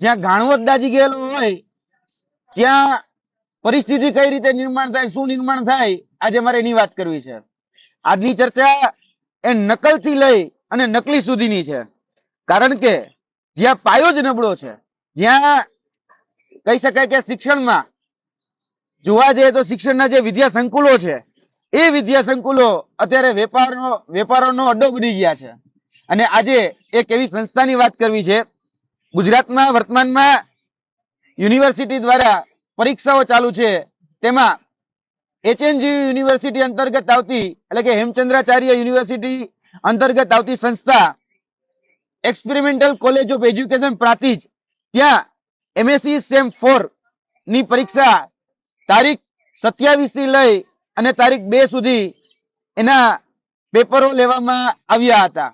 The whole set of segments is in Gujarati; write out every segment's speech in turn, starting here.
જ્યાં ગાણવત દાજી ગયેલો હોય, ત્યાં પરિસ્થિતિ કઈ રીતે નિર્માણ થાય, શું નિર્માણ થાય, આજે મારે એની વાત કરવી છે. આજની ચર્ચા એ નકલથી લઈ અને નકલી સુધીની છે. કારણ કે જ્યાં પાયો જ નબળો છે, જ્યાં કહી શકાય કે શિક્ષણમાં જોવા જઈએ તો શિક્ષણના જે વિદ્યા સંકુલો છે, એ વિદ્યા સંકુલો અત્યારે વેપારનો, વેપારોનો અડ્ડો બની ગયા છે. અને આજે એક એવી સંસ્થાની વાત કરવી છે ગુજરાતમાં વર્તમાનમાં યુનિવર્સિટી દ્વારા પરીક્ષાઓ ચાલુ છે. તેમાં એચએનજી યુનિવર્સિટી અંતર્ગત આવતી, એટલે કે હેમચંદ્રાચાર્ય યુનિવર્સિટી અંતર્ગત આવતી સંસ્થા experimental college of education Prantij. ત્યાં એમએસસી સેમ ફોરની પરીક્ષા તારીખ સત્યાવીસથી લઈ અને તારીખ બે સુધી એના પેપરો લેવામાં આવ્યા હતા.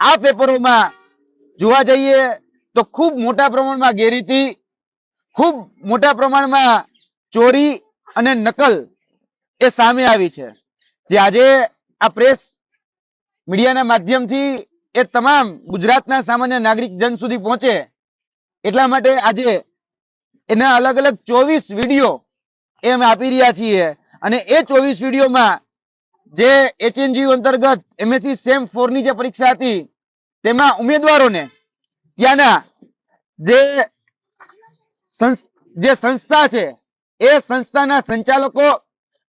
આ પેપરોમાં જોવા જઈએ તો ખૂબ મોટા પ્રમાણમાં ગેરરીતિ, ખૂબ મોટા પ્રમાણમાં ચોરી અને નકલ એ સામે આવી છે. જે આજે આ પ્રેસ મીડિયાના માધ્યમથી એ તમામ ગુજરાતના સામાન્ય નાગરિક જન સુધી પહોંચે, એટલા માટે આજે એના અલગ અલગ ચોવીસ વીડિયો એ અમે આપી રહ્યા છીએ. અને એ ચોવીસ વિડીયોમાં જે એચએનજીયુ અંતર્ગત એમએસસી સેમ ફોરની જે પરીક્ષા હતી, તેમાં ઉમેદવારોને ત્યાંના જે સંસ્થા છે, એ સંસ્થાના સંચાલકો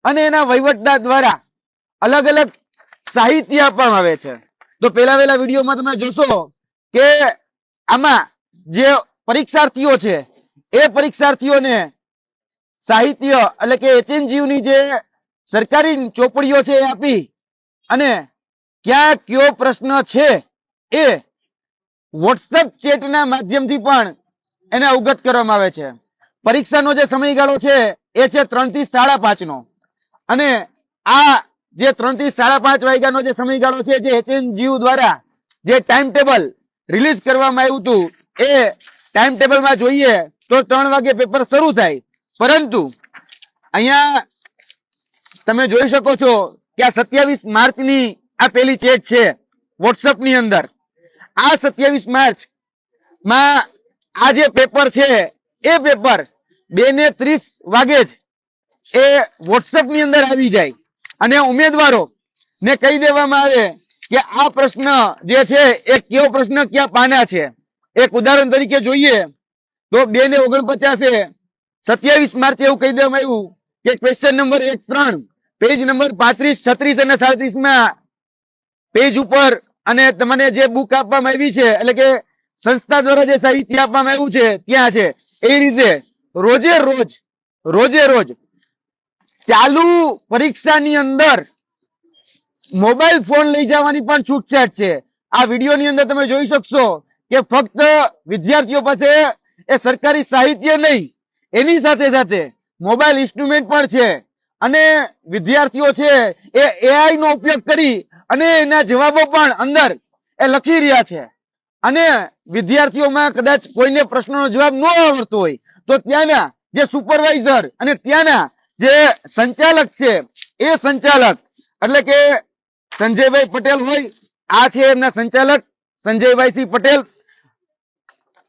અને એના વહીવટદાર દ્વારા અલગ અલગ સાહિત્ય આપવામાં આવે છે. તો પેલા વેલા વિડીયોમાં તમે જોશો કે આમાં જે પરીક્ષાર્થીઓ છે, એ પરીક્ષાર્થીઓને સાહિત્ય એટલે કે HNGU જે સરકારી ચોપડીઓ છે એ આપી અને ક્યાં કયો પ્રશ્ન છે એ વોટ્સએપ ચેટના માધ્યમથી પણ એને અવગત કરવામાં આવે છે. પરીક્ષાનો જે સમયગાળો છે, એ છે ત્રણથી સાડા પાંચ નો અને આ જે ત્રણથી સાડા પાંચ વાગ્યાનો જે સમયગાળો છે, જે એચએનજીયુ દ્વારા જે ટાઈમ ટેબલ રિલીઝ કરવામાં આવ્યું હતું, એ ટાઈમ ટેબલમાં જોઈએ તો ત્રણ વાગે પેપર શરૂ થાય. પરંતુ અહીંયા તમે જોઈ શકો છો કે આ સત્યાવીસ માર્ચની આ પેલી ચેટ છે વોટ્સઅપની અંદર. આ સત્યાવીસ માર્ચમાં આ જે પેપર છે, એ પેપર બે ને ત્રીસ વાગે જ એ વોટ્સએપની અંદર આવી જાય. અને ઉમેદવારો ને કહી દેવામાં આવે કે આ પ્રશ્ન જે છે, એ કેવો પ્રશ્ન ક્યાં પાના છે? એક ઉદાહરણ તરીકે જોઈએ તો બે ને ઓગણપચાસે સત્યાવીસ માર્ચ એવું કહી દેવામાં આવ્યું કે ક્વેશ્ચન નંબર એક ત્રણ પેજ નંબર પાંત્રીસ, છત્રીસ અને સાડત્રીસમાં પેજ ઉપર અને તમને જે બુક આપવામાં આવી છે, એટલે કે સંસ્થા દ્વારા જે સાહિત્ય આપવામાં આવ્યું છે, ત્યાં છે. એ રીતે રોજે રોજ રોજે રોજ ચાલુ પરીક્ષાની અંદર મોબાઈલ ફોન લઈ જવાની પણ છૂટછાટ છે. આ વિડીયોની અંદર તમે જોઈ શકશો કે ફક્ત વિદ્યાર્થીઓ પાસે એ સરકારી સાહિત્ય નહીં, એની સાથે સાથે મોબાઈલ ઇન્સ્ટ્રુમેન્ટ પણ છે. અને વિદ્યાર્થીઓ છે એ એઆઈ નો ઉપયોગ કરી અને એના જવાબો પણ અંદર એ લખી રહ્યા છે. અને વિદ્યાર્થીઓમાં કદાચ કોઈને પ્રશ્નનો જવાબ ન આવડતો હોય, તો ત્યાંના જે સુપરવાઇઝર અને ત્યાંના જે સંચાલક છે, એ સંચાલક, એટલે કે સંજયભાઈ પટેલ હોય, આ છે એમના સંચાલક સંજયભાઈ સિંહ પટેલ,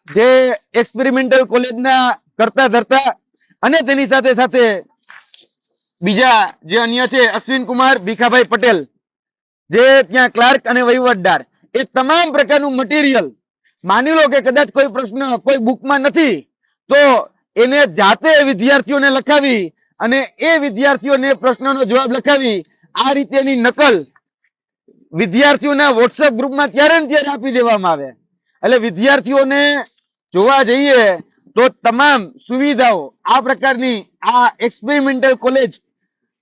જે એક્સપેરિમેન્ટલ કોલેજના કરતા ધરતા, અને તેની સાથે સાથે બીજા જે અન્ય છે અશ્વિન કુમાર ભીખાભાઈ પટેલ. જે ત્યાં ક્લાર્ક અને વહીવટદાર, એ તમામ પ્રકારનું મટીરિયલ માની લો કે કદાચ કોઈ પ્રશ્ન, કોઈ બુકમાં નથી, તો એને જાતે વિદ્યાર્થીઓને લખાવી અને એ વિદ્યાર્થીઓને પ્રશ્નનો જવાબ લખાવી, આ રીતેની નકલ વિદ્યાર્થીઓના વોટ્સએપ ગ્રુપમાં ત્યારે ને ત્યારે આપી દેવામાં આવે. એટલે વિદ્યાર્થીઓને જોવા જઈએ તો તમામ સુવિધાઓ, આ પ્રકારની આ એક્સપેરિમેન્ટલ કોલેજ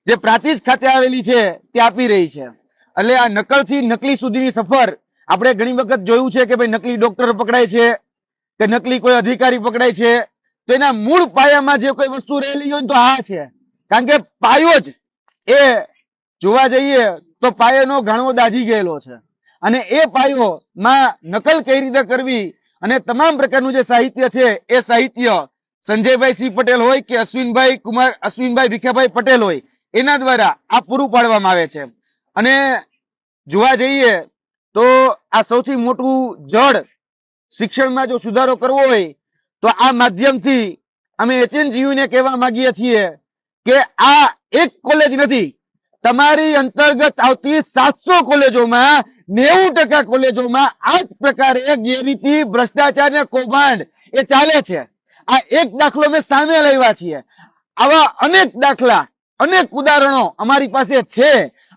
જે પ્રાતિજ ખાતે આવેલી છે, તે આપી રહી છે. એટલે આ નકલથી નકલી સુધીની સફર. આપણે ઘણી વખત જોયું છે કે ભાઈ નકલી ડોક્ટર પકડાય છે, કે નકલી કોઈ અધિકારી પકડાય છે. તો એના મૂળ પાયામાં જે કોઈ વસ્તુ રહેલી હોય તો આ છે. કારણ કે પાયો જ, એ જોવા જઈએ તો પાયાનો ઘણો દાજી ગયેલો છે. અને એ પાયો માં નકલ કઈ રીતે કરવી અને તમામ પ્રકારનું જે સાહિત્ય છે, એ સાહિત્ય સંજયભાઈ સિંહ પટેલ હોય કે અશ્વિનભાઈ કુમાર, અશ્વિનભાઈ ભીખાભાઈ પટેલ હોય, એના દ્વારા આ પૂરું પાડવામાં આવે છે. અને જોવા જઈએ તો આ સૌથી મોટું જળ શિક્ષણમાં જો સુધારો કરવો હોય, તો આ માધ્યમથી અમે એચએનજીયુને કહેવા માંગીએ છીએ કે આ એક કોલેજ નથી, તમારી અંતર્ગત આવતી સાતસો કોલેજોમાં નેવું ટકા કોલેજોમાં આ જ પ્રકારે ગેરરીતિ, ભ્રષ્ટાચાર ને કૌભાંડ એ ચાલે છે. આ એક દાખલો મેં સામે લાવ્યા છીએ. આવા અનેક દાખલા, અનેક ઉદાહરણો અમારી પાસે છે.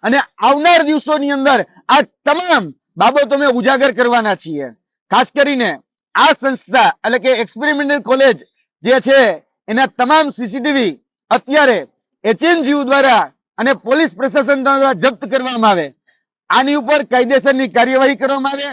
અને આવનાર દિવસોની અંદર આ તમામ બાબતો અમે ઉજાગર કરવાના છીએ. ખાસ કરીને આ સંસ્થા એટલે કે એક્સપેરિમેન્ટલ કોલેજ જે છે, એના તમામ સીસીટીવી અત્યારે એચએનજીયુ દ્વારા અને પોલીસ પ્રશાસન દ્વારા જપ્ત કરવામાં આવે. આની ઉપર કાયદેસરની કાર્યવાહી કરવામાં આવે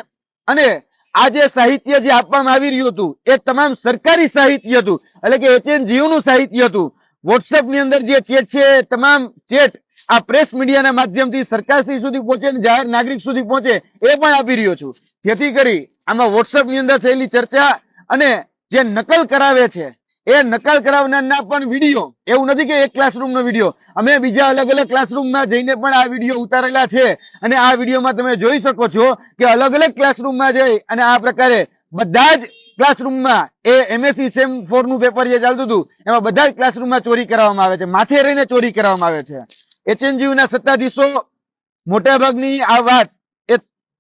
અને આ જે સાહિત્ય જે આપવામાં આવી રહ્યું હતું, એ તમામ સરકારી સાહિત્ય હતું, એટલે કે એચએનજીયુ નું સાહિત્ય હતું. વોટ્સએપની અંદર જે ચેટ છે તમામ ચેટ આ પ્રેસ મીડિયાના માધ્યમથી સરકારશ્રી સુધી પહોંચે અને જાહેર નાગરિક સુધી પહોંચે એ પણ આપી રહ્યો છું. જેથી કરી આમાં વોટ્સઅપની અંદર થયેલી ચર્ચા અને જે નકલ કરાવે છે, એ નકલ કરાવનારના પણ વીડિયો, એવું નથી કે એક ક્લાસરૂમ નો વીડિયો. અમે બીજા અલગ અલગ ક્લાસરૂમમાં જઈને પણ આ વીડિયો ઉતારેલા છે અને આ વિડીયોમાં તમે જોઈ શકો છો કે અલગ અલગ ક્લાસરૂમમાં જઈ અને આ પ્રકારે બધા જ ક્લાસરૂમમાં એ એમએસસી સેમ ફોરનું પેપર જે ચાલતું હતું, એમાં બધા જ ક્લાસરૂમમાં ચોરી કરવામાં આવે છે. માથે રહીને ચોરી કરવામાં આવે છે. એચએનજીયુ ના સત્તાધીશો મોટા ભાગની આ વાત એ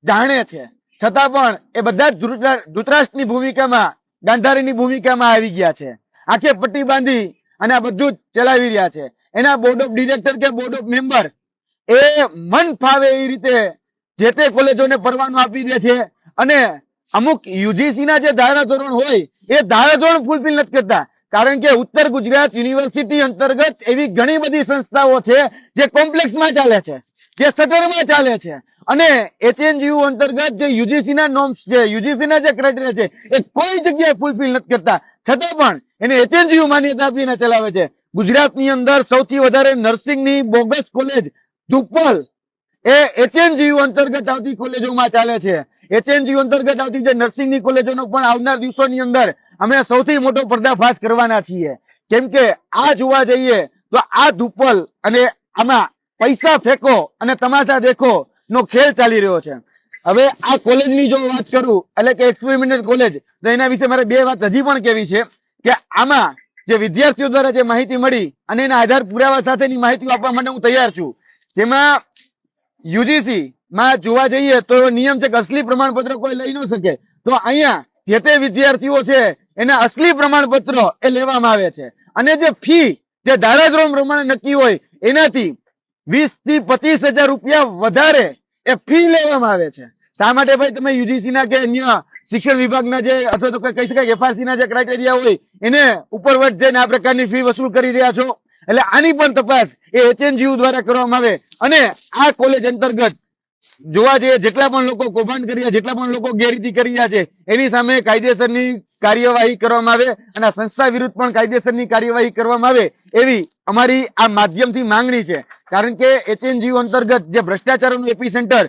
જાણે છે. છતાં પણ એ બધા ધૃતરાષ્ટ્રની ભૂમિકામાં, ગાંધારીની ભૂમિકામાં આવી ગયા છે. આખે પટ્ટી બાંધી અને આ બધું જ ચલાવી રહ્યા છે. એના બોર્ડ ઓફ ડિરેક્ટર કે બોર્ડ ઓફ મેમ્બર એ મન ફાવે એ રીતે જે તે કોલેજોને પરવાનો આપી દે છે અને અમુક યુજીસી ના જે ધારાધોરણ હોય, એ ધારાધોરણ ફૂલફિલ નથી કરતા. કારણ કે ઉત્તર ગુજરાત યુનિવર્સિટી અંતર્ગત એવી ઘણી બધી સંસ્થાઓ છે જે કોમ્પ્લેક્સમાં ચાલે છે, જે સટરમાં ચાલે છે. અને એચએનજીયુ અંતર્ગત જે યુજીસી ના છે યુજીસી ના જે ક્રાઇટેરિયા છે, એ કોઈ જગ્યાએ ફૂલફિલ નથી કરતા. છતાં પણ એને એચએનજીયુ માન્યતા આપીને ચલાવે છે. ગુજરાતની અંદર સૌથી વધારે નર્સિંગની બોગસ કોલેજ ધુપલ એ એચએનજીયુ અંતર્ગત આવતી કોલેજોમાં ચાલે છે. એચએનજીયુ અંતર્ગત આવતી જે નર્સિંગની કોલેજોનો પણ આવનાર દિવસોની અંદર અમે સૌથી મોટો પર્દાફાશ કરવાના છીએ. કેમ કે આ જોવા જઈએ તો આ ધુપલ અને આમાં પૈસા ફેંકો અને તમાશા દેખો નો ખેલ ચાલી રહ્યો છે. હવે આ કોલેજની જો વાત કરું, એટલે કે એક્સપેરિમેન્ટલ કોલેજ તો એના વિશે મારે બે વાત હજી પણ કેવી છે કે આમાં જે વિદ્યાર્થીઓ દ્વારા જે માહિતી મળી અને એના આધાર પુરાવા સાથેની માહિતી આપવા માટે હું તૈયાર છું. જેમાં યુજીસી માં જોવા જઈએ તો નિયમ છે કે અસલી પ્રમાણપત્ર કોઈ લઈ ન શકે. તો અહીંયા જે તે વિદ્યાર્થીઓ છે, એના અસલી પ્રમાણપત્ર એ લેવામાં આવે છે. અને જે ફી, જે ધારાધોરણ પ્રમાણે નક્કી હોય, એનાથી વીસથી પચીસ હજાર રૂપિયા વધારે એ ફી લેવામાં આવે છે. શા માટે ભાઈ તમે યુજીસી ના કે અન્ય શિક્ષણ વિભાગના જે, અથવા તો કહી શકાય એફઆરસી ના જે ક્રાઇટેરિયા હોય, એને ઉપરવટ જઈને આ પ્રકારની ફી વસૂલ કરી રહ્યા છો. એટલે આની પણ તપાસ એ એચએનજીયુ દ્વારા કરવામાં આવે. અને આ કોલેજ અંતર્ગત જોવા જઈએ, જેટલા પણ લોકો કૌભાંડ કરી રહ્યા, જેટલા પણ લોકો ગેરરીતિ કરી રહ્યા છે, એની સામે કાયદેસરની કાર્યવાહી કરવામાં આવે અને સંસ્થા વિરુદ્ધ પણ કાયદેસરની કાર્યવાહી કરવામાં આવે એવી અમારી આ માધ્યમથી માંગણી છે. કારણ કે એચએનજીઓ અંતર્ગત જે ભ્રષ્ટાચારનું એપી સેન્ટર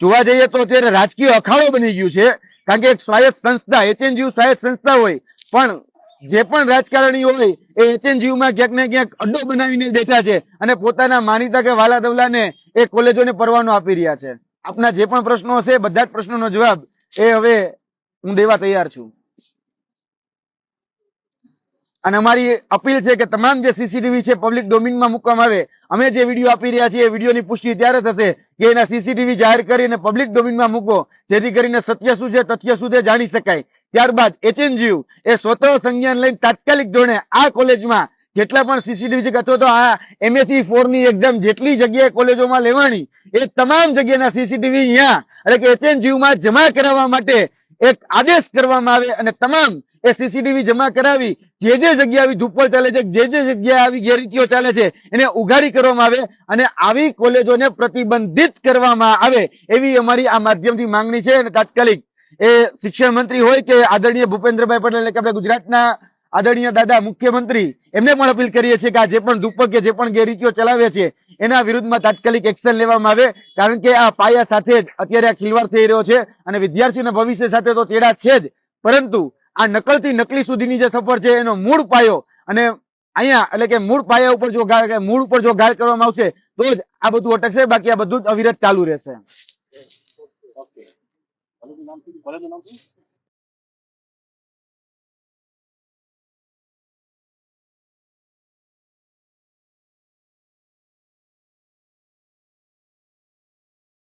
જોવા જઈએ તો અત્યારે રાજકીય અખાડો બની ગયું છે. કારણ કે એક સ્વાયત્ત સંસ્થા એચએનજીઓ સ્વાયત્ત સંસ્થા હોય, પણ જે પણ રાજકારણી હોય, એ માં ક્યાંક ને ક્યાંક અડ્ડો બનાવીને બેઠા છે અને પોતાના માનીતા કે વાલા દવલાને એ કોલેજોને પરવાનો આપી રહ્યા છે. આપના જે પણ પ્રશ્નો હશે, બધા જ પ્રશ્નોનો જવાબ એ હવે હું દેવા તૈયાર છું. અને અમારી અપીલ છે કે તમામ જે સીસીટીવી છે, પબ્લિક ડોમિનમાં મૂકવામાં આવે. અમે જે વીડિયો આપી રહ્યા છીએ, એ વિડીયોની પુષ્ટિ ત્યારે થશે કે એના સીસીટીવી જાહેર કરીને પબ્લિક ડોમિનમાં મૂકો, જેથી કરીને સત્ય શું છે, તથ્ય શું છે, જાણી શકાય. ત્યારબાદ એચએનજીયુ એ સ્વતઃ સંજ્ઞાન લઈને તાત્કાલિક ધોરણે આ કોલેજમાં જેટલા પણ સીસીટીવી છે અથવા તો આ એમએસસી ફોરની એક્ઝામ જેટલી જગ્યાએ કોલેજોમાં લેવાની, એ તમામ જગ્યાના સીસીટીવી અહીંયા, એટલે કે એચએનજીયુ માં જમા કરાવવા માટે એક આદેશ કરવામાં આવે અને તમામ એ સીસીટીવી જમા કરાવી, જે જે જગ્યા આવી ધુપ્પલ ચાલે છે, જે જે જગ્યાએ આવી ગેરરીતિઓ ચાલે છે, એને ઉઘાડી કરવામાં આવે અને આવી કોલેજોને પ્રતિબંધિત કરવામાં આવે, એવી અમારી આ માધ્યમથી માંગણી છે અને તાત્કાલિક એ શિક્ષણ મંત્રી હોય કે આદરણીય ભૂપેન્દ્રભાઈ પટેલ કે આપણે ગુજરાતના આદરણીય દાદા, મુખ્યમંત્રી, એમને પણ અપીલ કરીએ છીએ કે આ જે પણ દુપક જે પણ ગેરરીતિઓ ચલાવે છે, એના વિરુદ્ધમાં તાત્કાલિક એક્શન લેવામાં આવે. કારણ કે આ પાયા સાથે જ અત્યારે આ ખિલવાડ થઈ રહ્યો છે અને વિદ્યાર્થીઓના ભવિષ્ય સાથે તો તેડા છે જ. પરંતુ આ નકલથી નકલી સુધીની જે સફર છે, એનો મૂળ પાયો અને અહીંયા, એટલે કે મૂળ પાયા ઉપર જો ગાળ, મૂળ ઉપર જો ગાળ કરવામાં આવશે, તો જ આ બધું અટકશે. બાકી આ બધું જ અવિરત ચાલુ રહેશે. ઓકે કોલેજનું નામ શું કોલેજનું નામ શું